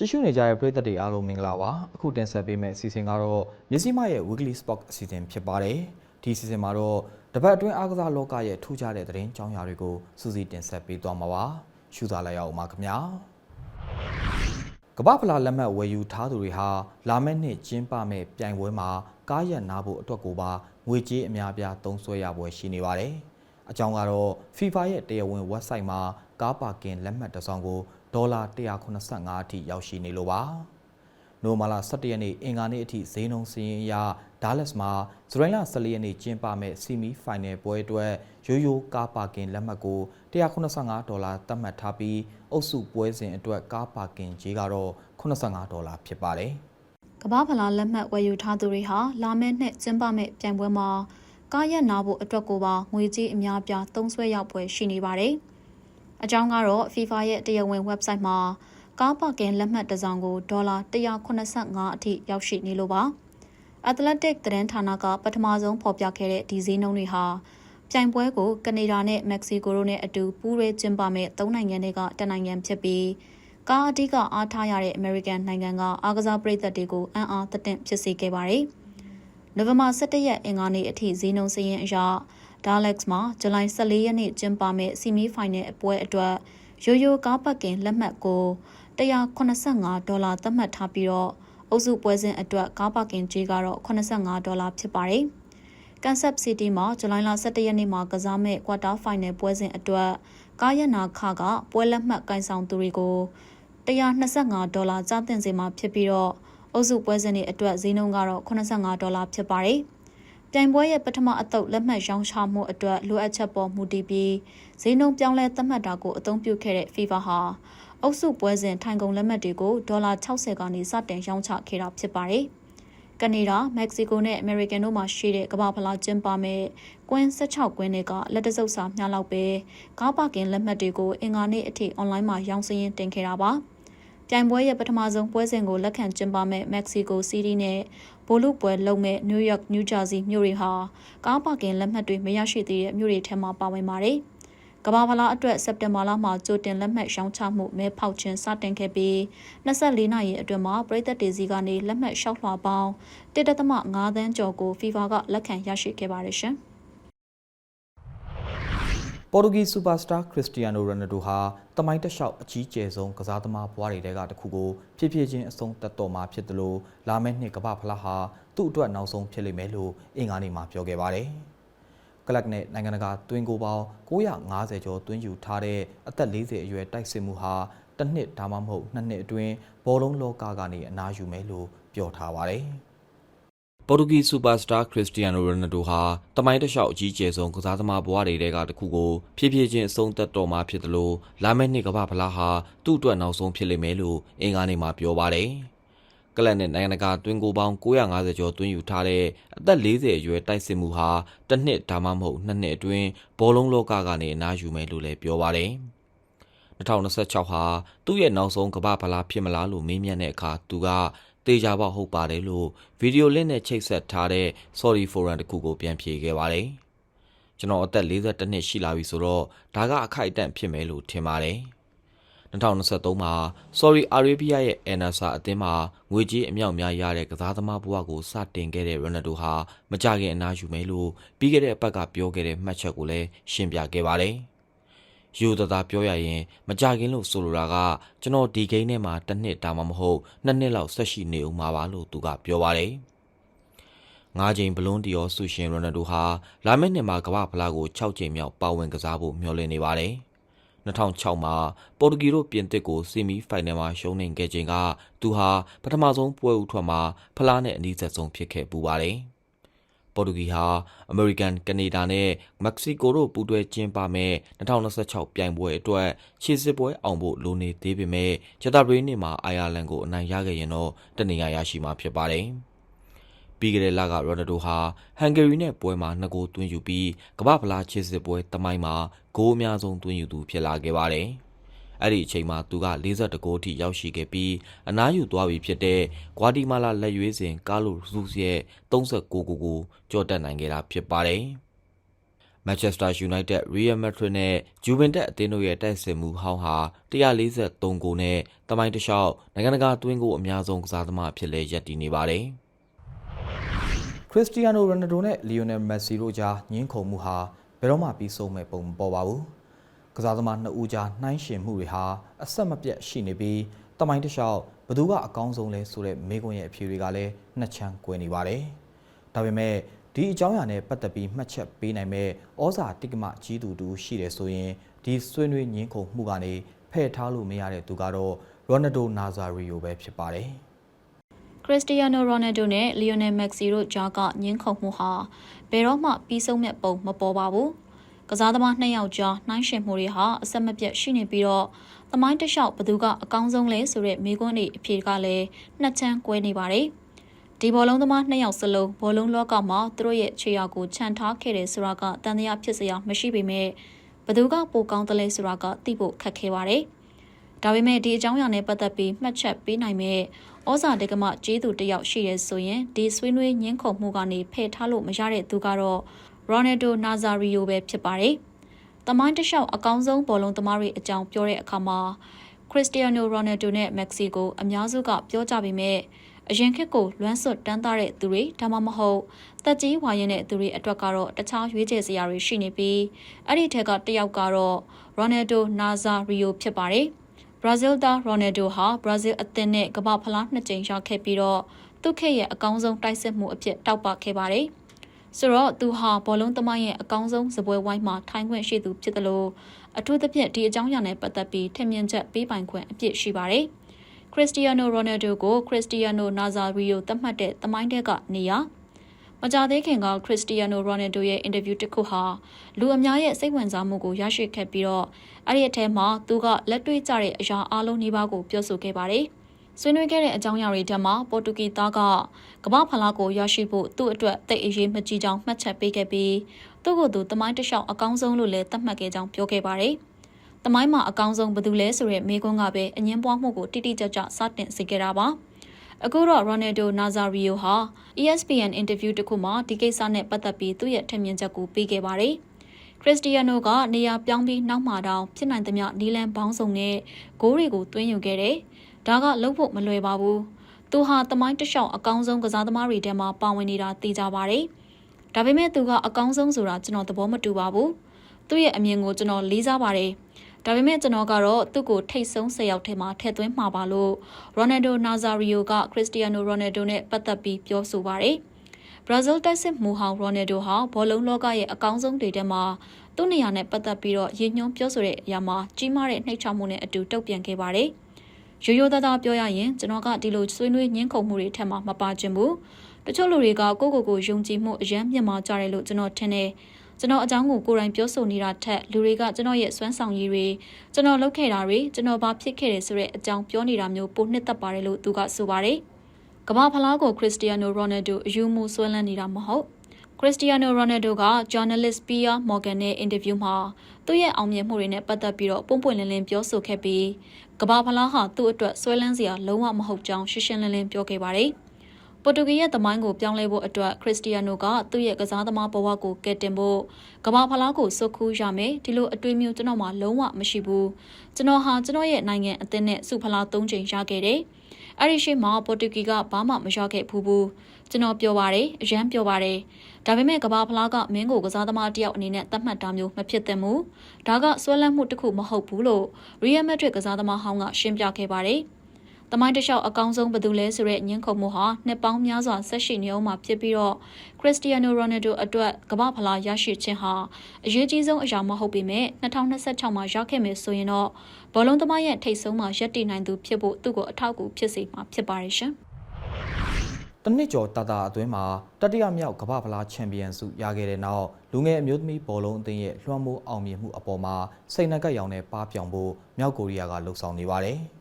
ကြည့်ရှုနေကြတဲ့ပရိသတ်တွေအားလုံးမင်္ဂလာပါအခုတင်ဆက်ပေးမယ့်အစီအစဉ်ကတော့မြစည်းမရဲ့ weekly spot အစီအစဉ်ဖြစ်ပါတယ်ဒီအစီအစဉ်မှာတော့တပတ်အတွင်းအားကစားလောကရဲ့ထူးခြားတဲ့သတင်းကြောင်းရာတွေကိုစူးစီးတင်ဆက်ပေးသွားမှာပါရှုစားလိုက်ရအောင်ပါခင်ဗျာကမ္ဘာဖလားလက်မှတ်ဝယ်ယူထားသူတွေဟာလာမယ့်နှစ်ကျင်းပမယ့်ပြိုင်ပွဲမှာကားရက်နာဖို့အတွက်ကိုပါငွေကြေးအများပြားသုံးစွဲရပွဲရှိနေပါတယ်အကြောင်းကတော့ FIFA ရဲ့တရားဝင် website မှာကားပါကင်လက်မှတ်တစ်စောင်ကို ဒေါ်လာ185အထိရောက်ရှိနေလို့ပါ။နိုမာလာ17ရက်နေ့အင်္ဂါနေ့အထိဈေးနှုန်းစည်းရင်းအရဒါလက်စ်မှာဇူလိုင်လ14ရက်နေ့ကျင်းပမဲ့ဆီမီဖိုင်နယ်ပွဲအတွက်ရိုးရိုးကားပါကင်လက်မှတ်ကို185ဒေါ်လာသတ်မှတ်ထားပြီးအုပ်စုပွဲစဉ်အတွက်ကားပါကင်ကြေးကတော့85ဒေါ်လာဖြစ်ပါတယ်။ကမ္ဘာဖလားလက်မှတ်ဝယ်ယူထားသူတွေဟာလာမယ့်နှစ်ကျင်းပမယ့်ပြိုင်ပွဲမှာကားရက်နာဖို့အတွက်ကိုပါငွေကြေးအများပြားသုံးစွဲရောက်ပွဲရှိနေပါတယ်။ အကြောင်းကတော့ FIFA ရဲ့တရားဝင် website မှာကားပါကင်လက်မှတ်တစ်စောင်ကိုဒေါ်လာ185အထိရောက်ရှိနေလို့ပါ။ Athletic သတင်းဌာနကပထမဆုံးဖော်ပြခဲ့တဲ့ဒီဈေးနှုန်းတွေဟာပြိုင်ပွဲကိုကနေဒါနဲ့မက္ကဆီကိုတို့နဲ့အတူပူးရဲကျင်းပမဲ့၃နိုင်ငံတွေကတနိုင်ငံဖြစ်ပြီးကားအဓိကအားထားရတဲ့ American နိုင်ငံကအားကစားပရိသတ်တွေကိုအံ့အားသင့်ဖြစ်စေခဲ့ပါတယ်။နိုဝင်ဘာ17ရက်အင်္ဂါနေ့အထိဈေးနှုန်းစည်းရင်းအရ Dallas မှာဇူလိုင်14ရက်နေ့ကျင်းပမဲ့ဆီမီဖိုင်နယ်အပွဲအတွက်ရိုးရိုးကားပတ်ကင်လက်မှတ်ကို185ဒေါ်လာသတ်မှတ်ထားပြီးတော့အုပ်စုပွဲစဉ်အတွက်ကားပါကင်ကြေးကတော့85ဒေါ်လာဖြစ်ပါတယ်။ Kansas City မှာဇူလိုင်လ17ရက်နေ့မှာကစားမဲ့ quarter final ပွဲစဉ်အတွက်ကားရနာခကပွဲလက်မှတ်ကင်ဆောင်သူတွေကို125ဒေါ်လာကျသင့်စေမှာဖြစ်ပြီးတော့အုပ်စုပွဲစဉ်တွေအတွက်ဈေးနှုန်းကတော့85ဒေါ်လာဖြစ်ပါတယ်။ ပြိုင်ပွဲရဲ့ပထမအသုတ်လက်မှတ်ရောင်းချမှုအတွက်လိုအပ်ချက်ပေါ်မူတည်ပြီးဈေးနှုန်းပြောင်းလဲသတ်မှတ်တာကိုအသုံးပြုခဲ့တဲ့ FIFA ဟာအုပ်စုပွဲစဉ်ထိုင်ကုန်လက်မှတ်တွေကိုဒေါ်လာ60ကနေစတင်ရောင်းချခဲ့တာဖြစ်ပါတယ်။ကနေဒါ၊မက္ကဆီကိုနဲ့အမေရိကန်တို့မှာရှိတဲ့ကမ္ဘာဖလားကျင်းပမဲ့ကွင်း16ကွင်းတွေကလက်တစုပ်စာမျှလောက်ပဲကားပါကင်လက်မှတ်တွေကိုအင်္ဂါနေ့အထိအွန်လိုင်းမှာရောင်းစင်းတင်ခဲ့တာပါ။ပြိုင်ပွဲရဲ့ပထမဆုံးပွဲစဉ်ကိုလက်ခံကျင်းပမဲ့မက္ကဆီကိုစီးတီးနဲ့ ဘိုလုပွဲလုံမဲ့နယူးယောက်၊နယူးဂျာစီမြို့တွေဟာကားပါကင်လက်မှတ်တွေမရရှိသေးတဲ့မြို့တွေထဲမှာပါဝင်ပါတယ်။ကမ္ဘာဖလားအတွက်စက်တင်ဘာလမှာကြိုတင်လက်မှတ်ရောင်းချမှုမဲဖောက်ခြင်းစတင်ခဲ့ပြီး24နာရီအတွင်းမှာပြည်သက်တွေစီကနေလက်မှတ်လျှောက်လွှာပေါင်း1.5သန်းကျော်ကို FIFA ကလက်ခံရရှိခဲ့ပါတယ်ရှင်။ ပေါ်တူဂီစူပါစတာခရစ္စတီယာနိုရိုနယ်ဒိုဟာတမိုင်းတစ်လျှောက်အကြီးကျယ်ဆုံးကစားသမားဘွားတွေကတခုကိုဖြည်းဖြည်းချင်းအဆုံးသက်တော်မှာဖြစ်တယ်လို့လာမယ့်နှစ်ကမ္ဘာဖလားဟာသူ့အတွက်နောက်ဆုံးဖြစ်လိမ့်မယ်လို့အင်္ဂါနေ့မှာပြောခဲ့ပါတယ်။ကလပ်နဲ့နိုင်ငံတကာတွင်းကိုပေါင်း950ကျော်တွင်းယူထားတဲ့အသက်40အရွယ်တိုက်စစ်မှုဟာတစ်နှစ်ဒါမှမဟုတ်နှစ်နှစ်အတွင်းဘောလုံးလောကကနေအနားယူမယ်လို့ပြောထားပါတယ်။ ပေါ်တူဂီစူပါစတာခရစ္စတီယာနိုရိုနယ်ဒိုဟာတမိုင်းတစ်လျှောက်အကြီးကျယ်ဆုံးကစားသမားဘဝတွေထဲကတစ်ခုကိုဖြည်းဖြည်းချင်းအဆုံးသက်တော်မှာဖြစ်တယ်လို့လာမယ့်နှစ်ကမ္ဘာဖလားဟာသူ့အတွက်နောက်ဆုံးဖြစ်လိမ့်မယ်လို့အင်္ဂါနေ့မှာပြောပါတယ်။ကလပ်နဲ့နိုင်ငံတကာတွင်းကိုပေါင်း950ကျော်တွင်းယူထားတဲ့အသက်40အရွယ်တိုက်စစ်မှုဟာတစ်နှစ်ဒါမှမဟုတ်နှစ်နှစ်အတွင်းဘောလုံးလောကကနေအနားယူမယ်လို့လည်းပြောပါတယ်။2026ဟာသူ့ရဲ့နောက်ဆုံးကမ္ဘာဖလားဖြစ်မလားလို့မေးမြန်းတဲ့အခါသူက တေချာပေါက်ဟုတ်ပါတယ်လို့ဗီဒီယိုလင့်နဲ့ချိတ်ဆက်ထားတဲ့ Sorry Forum တခုကိုပြန်ဖြေခဲ့ပါတယ်။ကျွန်တော်အသက်42နှစ်ရှိလာပြီဆိုတော့ဒါကအခိုက်အတန့်ဖြစ်မယ်လို့ထင်ပါတယ်။2023မှာ Saudi Arabia ရဲ့ Al-Nassr အသင်းမှာငွေကြေးအမြောက်များရတဲ့ကစားသမားဘဝကိုစတင်ခဲ့တဲ့ Ronaldo ဟာမကြခင်အနားယူမယ်လို့ပြီးခဲ့တဲ့အပတ်ကပြောခဲ့တဲ့မှတ်ချက်ကိုလည်းရှင်းပြခဲ့ပါတယ်။ ယူသားသားပြောရရင်မကြခင်လို့ဆိုလိုတာကကျွန်တော်ဒီဂိမ်းထဲမှာတစ်နှစ်ဒါမှမဟုတ်နှစ်နှစ်လောက်ဆက်ရှိနေဦးမှာပါလို့သူကပြောပါတယ်။ငါးချိန်ဘလွန်းဒီယောဆူရှင်ရိုနယ်ဒိုဟာလာမယ့်နှစ်မှာကမ္ဘာဖလားကို6ချိန်မြောက်ပါဝင်ကစားဖို့မျှော်လင့်နေပါတယ်။2006မှာပေါ်တူဂီတို့ပြင်သစ်ကိုဆီမီဖိုင်နယ်မှာရှုံးနိမ့်ခဲ့ချိန်ကသူဟာပထမဆုံးပွဲဦးထွက်မှာဖလားနဲ့အနီးဆက်ဆုံးဖြစ်ခဲ့ပူပါတယ်။ ပေါ်တူဂီဟာအမေရိကန်၊ကနေဒါနဲ့မက္ကဆီကိုတို့ပူးတွဲကျင်းပမဲ့2026ပြိုင်ပွဲအတွက်ခြေစစ်ပွဲအောင်ဖို့လိုနေသေးပေမဲ့ဂျတာဘရီနေ့မှာအိုင်ယာလန်ကိုအနိုင်ရခဲ့ရင်တော့တနေရာရရှိမှာဖြစ်ပါတယ်။ပြီးခဲ့တဲ့လကရိုနယ်ဒိုဟာဟန်ဂေရီနဲ့ပွဲမှာနှစ်ဂိုးသွင်းယူပြီးကမ္ဘာဖလားခြေစစ်ပွဲတမိုင်းမှာဂိုးအများဆုံးသွင်းယူသူဖြစ်လာခဲ့ပါတယ်။ အဲ့ဒီအချိန်မှာသူက42ဂိုးထိရောက်ရှိခဲ့ပြီးအနားယူသွားပြီဖြစ်တဲ့ဂွာတီမာလာလက်ရွေးစင်ကာလိုဇူးရဲ့39ဂိုးကိုကြော်တက်နိုင်ခဲ့တာဖြစ်ပါတယ်။ Manchester United, Real Madrid နဲ့ Juventus အသင်းတို့ရဲ့တိုက်စစ်မှုဟောင်းဟာ143ဂိုးနဲ့တမိုင်းတစ်လျှောက်နိုင်ငံတကာတွင်းကိုအများဆုံးကစားသမားအဖြစ်လဲရပ်တည်နေပါတယ်။ခရစ္စတီယာနိုရိုနယ်ဒိုနဲ့လီယိုနယ်မက်ဆီတို့ကြားညှင်းခုန်မှုဟာဘယ်တော့မှပြီးဆုံးမဲ့ပုံမပေါ်ပါဘူး။ ကစားသမားနှစ်ဦးကြားနှိုင်းယှဉ်မှုတွေဟာအဆက်မပြတ်ရှိနေပြီးတမိုင်းတစ်လျှောက်ဘယ်သူကအကောင်းဆုံးလဲဆိုတဲ့မေးခွန်းရဲ့အဖြေတွေကလည်းနှစ်ချမ်းကွဲနေပါတယ်။ဒါပေမဲ့ဒီအကြောင်းအရာနဲ့ပတ်သက်ပြီးမှတ်ချက်ပေးနိုင်မဲ့ဩဇာတိကမကြီးသူတူရှိတယ်ဆိုရင်ဒီဆွေးနွေးညှင်းခုန်မှုကနေဖယ်ထားလို့မရတဲ့သူကတော့ရိုနယ်ဒိုနာဇာရီယိုပဲဖြစ်ပါတယ်။ခရစ္စတီယာနိုရိုနယ်ဒိုနဲ့လီယိုနယ်မက်ဆီတို့ကြားကညှင်းခုန်မှုဟာဘယ်တော့မှပြီးဆုံးမဲ့ပုံမပေါ်ပါဘူး။ ကစားသမားနှစ်ယောက်ကြားနှိုင်းယှဉ်မှုတွေဟာအဆက်မပြတ်ရှိနေပြီးတော့သမိုင်းတစ်လျှောက်ဘယ်သူကအကောင်းဆုံးလဲဆိုတဲ့မိကွန်းတွေအဖြေကလည်းနှစ်ချမ်းကွဲနေပါတယ်။ဒီဘောလုံးသမားနှစ်ယောက်စလုံးဘောလုံးလောကမှာသူတို့ရဲ့ခြေရာကိုခြံထားခဲ့တယ်ဆိုတာကတန်တရားဖြစ်စရာမရှိပေမဲ့ဘယ်သူကပိုကောင်းတယ်လဲဆိုတာကသိဖို့ခက်ခဲပါတယ်။ဒါပေမဲ့ဒီအကြောင်းအရာနဲ့ပတ်သက်ပြီးမှတ်ချက်ပေးနိုင်မဲ့ဩဇာတက္ကမကျေးသူတစ်ယောက်ရှိရဲဆိုရင်ဒီဆွေးနွေးညှင်းခုန်မှုကနေဖယ်ထားလို့မရတဲ့သူကတော့ ရိုနယ်ဒိုနာဇာရီယိုပဲဖြစ်ပါတယ်။တမိုင်းတစ်လျှောက်အကောင်းဆုံးဘောလုံးသမားတွေအကြောင်းပြောတဲ့အခါမှာခရစ္စတီယာနိုရိုနယ်ဒိုနဲ့မက္ကဆီကိုအများစုကပြောကြပေမဲ့အရင်ခေတ်ကိုလွမ်းဆွတ်တန်းသားတဲ့သူတွေဒါမှမဟုတ်တက်ကြီးဝါရင်တဲ့သူတွေအတွက်ကတော့တခြားရွေးချယ်စရာတွေရှိနေပြီးအဲ့ဒီထက်ကတစ်ယောက်ကတော့ရိုနယ်ဒိုနာဇာရီယိုဖြစ်ပါတယ်။ဘရာဇီးသားရိုနယ်ဒိုဟာဘရာဇီးအသင်းနဲ့ကမ္ဘာဖလားနှစ်ကြိမ်ရခဲ့ပြီးတော့သူ့ခေတ်ရဲ့အကောင်းဆုံးတိုက်စစ်မှုအဖြစ်တောက်ပခဲ့ပါတယ်။ ဆိုတော့သူဟာဘောလုံးသမိုင်းရဲ့အကောင်းဆုံးစပွဲဝိုင်းမှာထိုင်ခွင့်ရှိသူဖြစ်တယ်လို့အထူးသဖြင့်ဒီအကြောင်းအရာနဲ့ပတ်သက်ပြီးထင်မြင်ချက်ပေးပိုင်ခွင့်အပြည့်ရှိပါတယ်။ခရစ္စတီယာနိုရိုနယ်ဒိုကိုခရစ္စတီယာနိုနာဇာရီယိုသတ်မှတ်တဲ့သမိုင်းတဲ့ကနေရာမကြသေးခင်ကခရစ္စတီယာနိုရိုနယ်ဒိုရဲ့အင်တာဗျူးတစ်ခုဟာလူအများရဲ့စိတ်ဝင်စားမှုကိုရရှိခဲ့ပြီးတော့အဲ့ဒီအထဲမှာသူကလက်တွေ့ကျတဲ့အရာအလုံးနှိပါးကိုပြောဆိုခဲ့ပါတယ်။ ဆွေးနွေးခဲ့တဲ့အကြောင်းအရာတွေထဲမှာပေါ်တူဂီသားကကမ္ဘာဖလားကိုရရှိဖို့သူ့အတွက်တိတ်အရေးမကြီးကြောင်းမှတ်ချက်ပေးခဲ့ပြီးသူ့ကိုယ်သူတမိုင်းတစ်လျှောက်အကောင်းဆုံးလို့လည်းသတ်မှတ်ခဲ့ကြောင်းပြောခဲ့ပါတယ်။တမိုင်းမှာအကောင်းဆုံးဘယ်သူလဲဆိုတဲ့မေးခွန်းကပဲအငင်းပွားမှုကိုတိတိကျကျစတင်စေခဲ့တာပါ။အခုတော့ရိုနယ်ဒိုနာဇာရီယိုဟာ ESPN အင်တာဗျူးတစ်ခုမှာဒီကိစ္စနဲ့ပတ်သက်ပြီးသူ့ရဲ့ထင်မြင်ချက်ကိုပေးခဲ့ပါတယ်။ခရစ္စတီယာနိုကနေရာပြောင်းပြီးနောက်မှာတောင်ဖြစ်နိုင်သမျှနီလန်ဘောင်းဆောင်နဲ့ဂိုးတွေကိုသွင်းယူခဲ့တယ်။ ဒါကလုံးဖို့မလွယ်ပါဘူး။သူဟာတမိုင်းတလျှောက်အကောင်းဆုံးကစားသမားတွေထဲမှာပါဝင်နေတာသိကြပါတယ်။ဒါပေမဲ့သူကအကောင်းဆုံးဆိုတာကျွန်တော်သဘောမတူပါဘူး။သူ့ရဲ့အမြင်ကိုကျွန်တော်လေးစားပါတယ်။ဒါပေမဲ့ကျွန်တော်ကတော့သူ့ကိုထိတ်ဆုံး၁၀ယောက်ထဲမှာထည့်သွင်းမှာပါလို့ရိုနယ်ဒိုနာဇာရီယိုကခရစ္စတီယာနိုရိုနယ်ဒိုနဲ့ပတ်သက်ပြီးပြောဆိုပါတယ်။ဘရာဇီးတိုက်စစ်မူဟောင်ရိုနယ်ဒိုဟာဘောလုံးလောကရဲ့အကောင်းဆုံးတွေထဲမှာသူ့နေရာနဲ့ပတ်သက်ပြီးတော့ရည်ညွှန်းပြောဆိုတဲ့အရာမှာကြီးမားတဲ့နှိမ့်ချမှုနဲ့အတူတုံ့ပြန်ခဲ့ပါတယ်။ ရိုးရိုးသားသားပြောရရင်ကျွန်တော်ကဒီလိုဆွေးနွေးညှင်းခုန်မှုတွေထက်မှမပါချင်ဘူး။တချို့လူတွေကကိုယ့်ကိုယ်ကိုယုံကြည်မှုအယမ်းမြင့်မားကြတယ်လို့ကျွန်တော်ထင်တယ်။ကျွန်တော်အကြောင်းကိုကိုယ်တိုင်ပြောဆိုနေတာထက်လူတွေကကျွန်တော်ရဲ့စွမ်းဆောင်ရည်တွေကျွန်တော်လုပ်ခဲ့တာတွေကျွန်တော်ဘာဖြစ်ခဲ့တယ်ဆိုတဲ့အကြောင်းပြောနေတာမျိုးပိုနှစ်သက်ပါတယ်လို့သူကဆိုပါတယ်။ကမ္ဘာဖလားကိုခရစ္စတီယာနိုရိုနယ်ဒိုအယူမှုဆွဲလန်းနေတာမဟုတ် ခရစ္စတီယာနိုရိုနယ်ဒိုက journalist Pia Morgan နဲ့အင်တာဗျူးမှာသူ့ရဲ့အောင်မြင်မှုတွေနဲ့ပတ်သက်ပြီးတော့ပုံပွင့်လင်းလင်းပြောဆိုခဲ့ပြီးကမ္ဘာဖလားဟာသူ့အတွက်ဆွဲလန်းစရာလုံးဝမဟုတ်ကြောင်းရှင်းရှင်းလင်းလင်းပြောခဲ့ပါတယ်။ပေါ်တူဂီရဲ့သမိုင်းကိုပြောင်းလဲဖို့အတွက်ခရစ္စတီယာနိုကသူ့ရဲ့ကစားသမားဘဝကိုကယ်တင်ဖို့ကမ္ဘာဖလားကိုစုခူးရမယ်ဒီလိုအတွေးမျိုးကျွန်တော်မှလုံးဝမရှိဘူးကျွန်တော်ဟာကျွန်တော်ရဲ့နိုင်ငံအသင်းနဲ့စုဖလား၃ချိန်ရခဲ့တယ် အဲ့ဒီရှိမှပေါ်တူဂီကဘာမှမရခဲ့ဘူးဘူးကျွန်တော်ပြောပါတယ်အရန်ပြောပါတယ်ဒါပေမဲ့ကဘာဖလားကမင်းကိုကစားသမားတယောက်အနေနဲ့သတ်မှတ်တာမျိုးမဖြစ်သင့်ဘူးဒါကဆွဲလန်းမှုတစ်ခုမဟုတ်ဘူးလို့ရီယယ်မက်ဒရစ်ကစားသမားဟောင်းကရှင်းပြခဲ့ပါတယ် တမိုင်းတလျှောက်အကောင်းဆုံးဘယ်သူလဲဆိုတဲ့ညှင်းခုန်မှုဟာနှစ်ပေါင်းများစွာဆက်ရှိနေအောင်မှာဖြစ်ပြီးတော့ခရစ္စတီယာနိုရိုနယ်ဒိုအတွက်ကမ္ဘာဖလားရရှိခြင်းဟာအရေးကြီးဆုံးအရာမဟုတ်ပေမဲ့2026မှာရခဲ့မယ်ဆိုရင်တော့ဘောလုံးသမားရဲ့ထိတ်ဆုံးမှာရပ်တည်နိုင်သူဖြစ်ဖို့သူ့ကိုအထောက်အကူဖြစ်စေမှာဖြစ်ပါတယ်ရှင်။တနစ်ကျော်တာတာအတွင်းမှာတတိယမြောက်ကမ္ဘာဖလားချန်ပီယံဆုရခဲ့တဲ့နောက်လူငယ်အမျိုးသမီးဘောလုံးအသင်းရဲ့လွှမ်းမိုးအောင်မြင်မှုအပေါ်မှာစိတ်နှက်ကပ်ရောင်နဲ့ပါပြောင်ဖို့မြောက်ကိုရီးယားကလှုံ့ဆော်နေပါတယ်။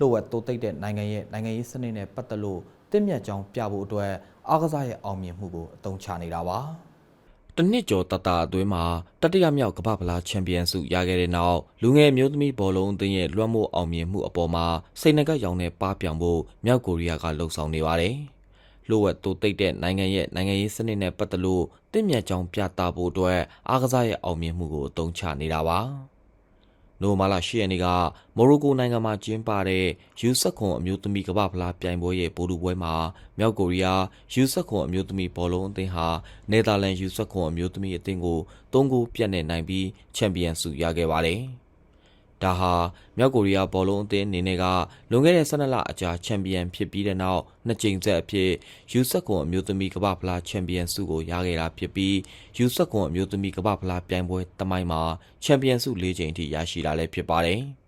လှုပ်ဝက်တိုးတိတ်တဲ့နိုင်ငံရဲ့နိုင်ငံရေးစနစ်နဲ့ပတ်သက်လို့တင့်မြတ်ကြောင်ပြဖို့အတွက်အားကစားရဲ့အောင်မြင်မှုကိုအသုံးချနေတာပါ။တနစ်ကျော်တတအတွင်းမှာတတိယမြောက်ကမ္ဘာဖလားချန်ပီယံဆုရခဲ့တဲ့နောက်လူငယ်မျိုးသမီးဘောလုံးအသင်းရဲ့လွှမ်းမိုးအောင်မြင်မှုအပေါ်မှာစိတ်နှကပ်ရောင်နဲ့ပါပြောင်ဖို့မြောက်ကိုရီးယားကလှုံ့ဆော်နေပါတယ်။လိုဝက်တိုးတိတ်တဲ့နိုင်ငံရဲ့နိုင်ငံရေးစနစ်နဲ့ပတ်သက်လို့တင့်မြတ်ကြောင်ပြသဖို့အတွက်အားကစားရဲ့အောင်မြင်မှုကိုအသုံးချနေတာပါ။ နိုမာလာရှိရနေကမော်ရိုကိုနိုင်ငံမှာကျင်းပတဲ့ယူဆက်ခွန်အမျိုးသမီးကမ္ဘာဖလားပြိုင်ပွဲရဲ့ပိုလူပွဲမှာမြောက်ကိုရီးယားယူဆက်ခွန်အမျိုးသမီးဘောလုံးအသင်းဟာနယ်သာလန်ယူဆက်ခွန်အမျိုးသမီးအသင်းကို၃ဂိုးပြတ်နဲ့နိုင်ပြီးချန်ပီယံဆုရခဲ့ပါတယ်။ ဒါဟာမြောက်ကိုရီးယားဘောလုံးအသင်းအနေနဲ့ကလွန်ခဲ့တဲ့12လအကြာချန်ပီယံဖြစ်ပြီးတဲ့နောက်နှစ်ကြိမ်ဆက်အဖြစ်ယူဆက်ကွန်အမျိုးသမီးကမ္ဘာဖလားချန်ပီယံဆုကိုရခဲ့တာဖြစ်ပြီးယူဆက်ကွန်အမျိုးသမီးကမ္ဘာဖလားပြိုင်ပွဲတမိုင်းမှာချန်ပီယံဆု၄ကြိမ်ထိရရှိတာလည်းဖြစ်ပါတယ်။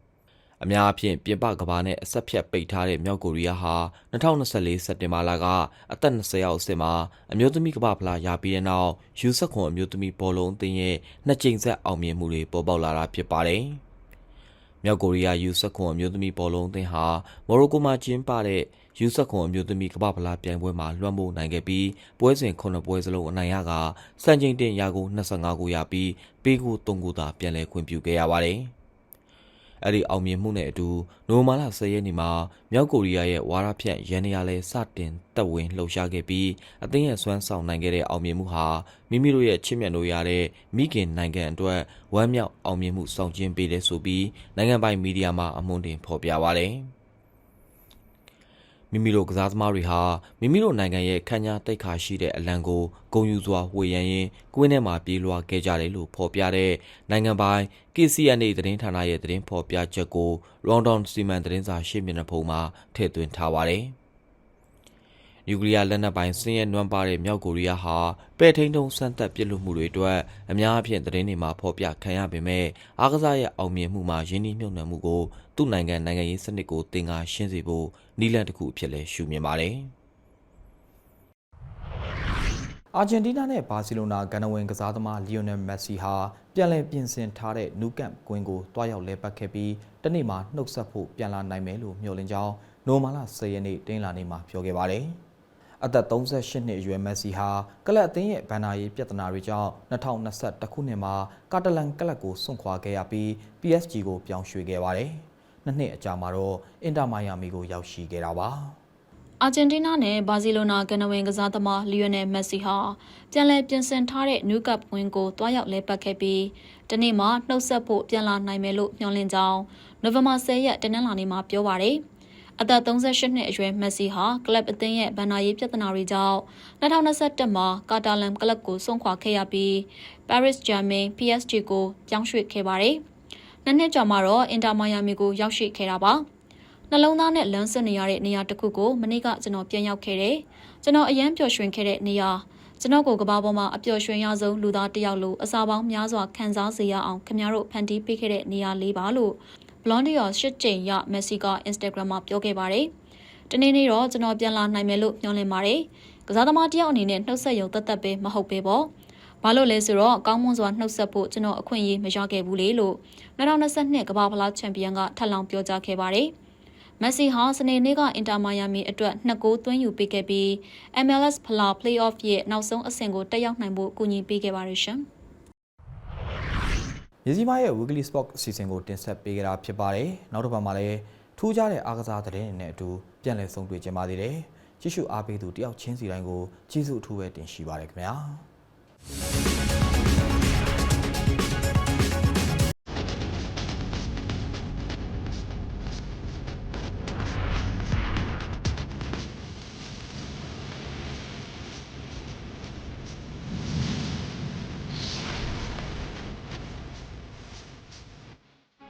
အများအပြားပြင်ပကဘာနဲ့အဆက်ဖြတ်ပိတ်ထားတဲ့မြောက်ကိုရီးယားဟာ2024စက်တင်ဘာလကအသက်20ရောက်အစစ်မှာအမျိုးသမီးကမ္ဘာဖလားရပြီးတဲ့နောက်ယူဆက်ခွန်အမျိုးသမီးဘောလုံးအသင်းရဲ့နှစ်ကြိမ်ဆက်အောင်မြင်မှုတွေပေါ်ပေါက်လာတာဖြစ်ပါတယ်။ မြောက်ကိုရီးယားယူဆက်ခွန်အမျိုးသမီးဘောလုံးအသင်းဟာ မော်ရိုကိုမှာကျင်းပတဲ့ယူဆက်ခွန်အမျိုးသမီး ကမ္ဘာဖလားပြိုင်ပွဲမှာ လွှမ်းမိုးနိုင်ခဲ့ပြီး ပွဲစဉ်ခုနှစ်ပွဲစလုံး အနိုင်ရကစံချိန်တင် ရာကို25ကိုရပြီး ပေးကို3ကိုသာ ပြန်လည် ခွင့်ပြုခဲ့ရပါတယ်။ အဲ့ဒီအောင်မြင်မှုနဲ့အတူနိုမာလာ10ရက်နေ့မှာမြောက်ကိုရီးယားရဲ့ဝါရဖြန့်ရန်နေရလဲစတင်တက်ဝင်လှုပ်ရှားခဲ့ပြီးအသင်းရဲ့စွမ်းဆောင်နိုင်ခဲ့တဲ့အောင်မြင်မှုဟာမိမိတို့ရဲ့ချစ်မြတ်လို့ရတဲ့မိခင်နိုင်ငံအတွက်ဝမ်းမြောက်အောင်မြင်မှုဆောင်ကျင်းပေးတယ်ဆိုပြီးနိုင်ငံပိုင်မီဒီယာမှာအမွှန်းတင်ဖော်ပြပါတယ်။ မိမိတို့ကစားသမားတွေဟာမိမိတို့နိုင်ငံရဲ့ခန့်ညားတိတ်ခါရှိတဲ့အလံကိုဂုံယူစွာဝေရန်ရင်ကွင်းထဲမှာပြေးလွှာခဲ့ကြတယ်လို့ဖော်ပြတဲ့နိုင်ငံပိုင် KCNA သတင်းဌာနရဲ့သတင်းဖော်ပြချက်ကို London စီမံသတင်းစာရှေ့မျက်နှာဖုံးမှာထည့်သွင်းထားပါတယ်။ နျူကလ িয়ার လက်နက်ပိုင်စင်းရဲနွမ်းပါတဲ့ မြောက်ကိုရီးယားဟာ ပဲ့ထိန်ထုံစမ်းသပ်ပစ်လွတ်မှုတွေအတွက် အများအပြားသတင်းတွေမှာ ဖော်ပြခံရပေမဲ့အားကစားရဲ့ အောင်မြင်မှုမှာယင်းနှိမ့်ညွတ်နှံမှုကို သူ့နိုင်ငံ နိုင်ငံရေးစနစ်ကိုတင်ကားရှင်းစေဖို့နီလန်တစ်ခုအဖြစ်လဲရှုမြင်ပါတယ်။အာဂျင်တီးနားနဲ့ ဘာစီလိုနာဂန္ဓဝင်ကစားသမား လီယိုနယ် မက်ဆီ ဟာ ပြန်လည်ပြင်ဆင်ထားတဲ့နူးကန့်ကွင်းကိုတွားရောက်လဲပတ်ခဲ့ပြီး တနေ့မှာ နှုတ်ဆက်ဖို့ ပြန်လာနိုင်မယ်လို့ မျှော်လင့်ကြောင်း နိုမာလာ10 ရက်နေ့တင်းလာနေ့မှာ ပြောခဲ့ပါတယ်။ အသက်38နှစ်အရွယ်မက်ဆီဟာကလပ်အသင်းရဲ့ဘန်နာရေးပြဿနာတွေကြောင့်2021ခုနှစ်မှာကာတလန်ကလပ်ကိုစွန့်ခွာခဲ့ရပြီး PSG ကိုပြောင်းရွှေ့ခဲ့ပါတယ်။နှစ်နှစ်အကြာမှာတော့အင်တာမိုင်ယာမီကိုရောက်ရှိခဲ့တာပါ။အာဂျင်တီးနားနဲ့ဘာစီလိုနာကနဝင်ကစားသမားလီယိုနယ်မက်ဆီဟာပြန်လည်ပြင်ဆင်ထားတဲ့နူးကပ်ဝင်းကိုတွားရောက်လဲပတ်ခဲ့ပြီးတနေ့မှနှုတ်ဆက်ဖို့ပြန်လာနိုင်မယ်လို့မျှော်လင့်ကြောင်းနိုဝင်ဘာ10ရက်တနင်္လာနေ့မှာပြောပါရယ် အသက်38နှစ်အရွယ်မက်ဆီဟာကလပ်အသင်းရဲ့ဗန်နာရေးပြဿနာတွေကြောင့်2021မှာကာတာလန်ကလပ်ကိုစွန့်ခွာခဲ့ရပြီး Paris Germain PSG ကိုပြောင်းရွှေ့ခဲ့ပါတယ်။နှစ်နှစ်ကြာမှာတော့အင်တာမိုင်ယာမီကိုရောက်ရှိခဲ့တာပါ။နှလုံးသားနဲ့လမ်းဆက်နေရတဲ့နေရာတစ်ခုကိုမနေ့ကကျွန်တော်ပြန်ရောက်ခဲ့တယ်။ကျွန်တော်အရန်ပျော်ရွှင်ခဲ့တဲ့နေရာကျွန်တော်ကိုကဘာပေါ်မှာအပျော်ရွှင်ရဆုံးလူသားတစ်ယောက်လိုအစာပေါင်းများစွာခံစားစေရအောင်ခင်ဗျားတို့ဖန်တီးပေးခဲ့တဲ့နေရာလေးပါလို့ Blondier ရှစ်ကြိမ်ရမက်ဆီက Instagram မှာပြောခဲ့ပါတယ်။တနေ့နေ့တော့ကျွန်တော်ပြန်လာနိုင်မယ်လို့ညွှန်လင့်ပါတယ်။ကစားသမားတစ်ယောက်အနေနဲ့နှုတ်ဆက်ရုံတသက်ပဲမဟုတ်ပဲပေါ့။ဘာလို့လဲဆိုတော့ကောင်းမွန်စွာနှုတ်ဆက်ဖို့ကျွန်တော်အခွင့်အရေးမရခဲ့ဘူးလေလို့2022ကမ္ဘာဖလားချန်ပီယံကထပ်လောင်းပြောကြားခဲ့ပါတယ်။မက်ဆီဟာစနေနေ့ကအင်တာမိုင်ယာမီအတွက်နှစ်ဂိုးသွင်းယူပေးခဲ့ပြီး MLS ဖလား Playoff ရဲ့နောက်ဆုံးအဆင့်ကိုတက်ရောက်နိုင်ဖို့ကူညီပေးခဲ့ပါရရှင်။ မြေစီမားရဲ့ Weekly Sport အစီအစဉ်ကိုတင်ဆက်ပေးကြတာဖြစ်ပါတယ်။နောက်တစ်ပတ်မှာလည်းထူးခြားတဲ့အားကစားသတင်းတွေနဲ့အတူပြန်လည်ဆုံတွေ့ကြပါသေးတယ်။ကြည့်ရှုအားပေးသူတယောက်ချင်းစီတိုင်းကိုကျေးဇူးအထူးပဲတင်ရှိပါတယ်ခင်ဗျာ။